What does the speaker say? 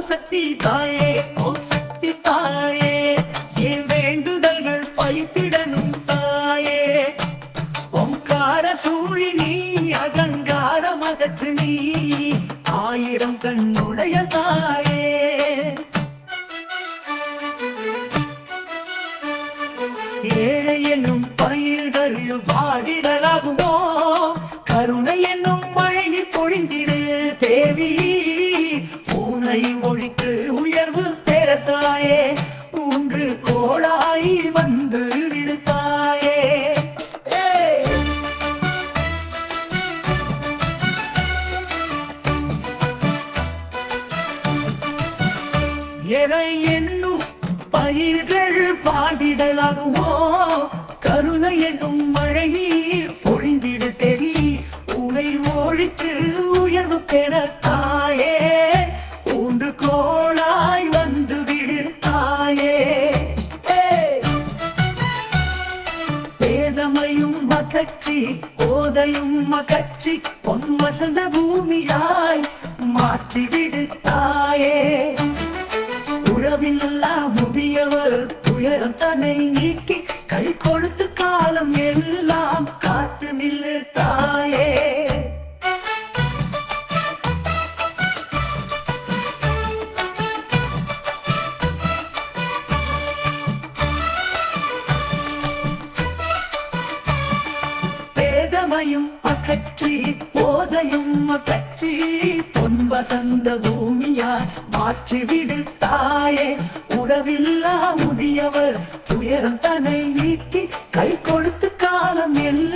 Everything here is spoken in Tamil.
சக்தி தாயே ஓ சக்தி தாயே. என் வேண்டுதல்கள் பைத்திடனும் தாயே. ஓங்கார சூழி நீ அகங்கார மதத்து நீ ஆயிரம் கண்ணுடைய தாயே. ஏழை என்னும் பயிர்கள் வாடிடலாகுமோ கருணை என்னும் மழை பொழிந்திடு தேவி எதை என்னும் பயிர்கள் பாடிடலாகுமோ? கருணை என்னும் மழை நீர் பொழிந்திடு தெரி உனை ஒழித்து உயர்வு பெற தாயே. ஒன்று கோளாய் வந்து விடு தாயே. வேதமையும் மகற்றி போதையும் மகற்றி பொன் வசந்த பூமியாய் மாற்றிவிடு தாயே. துயரம் தன்னை நீக்கி கை கொடுத்து காலம் எல்லாம் பேதமையும் அகற்றி போதையும் அகற்றி பொன் வசந்த பூமியாய் மாற்றிவிடு தாயே உறவில்லா முதியவர் துயரம் தன்னை நீக்கி கை கொடுத்து காலம் எல்லாம்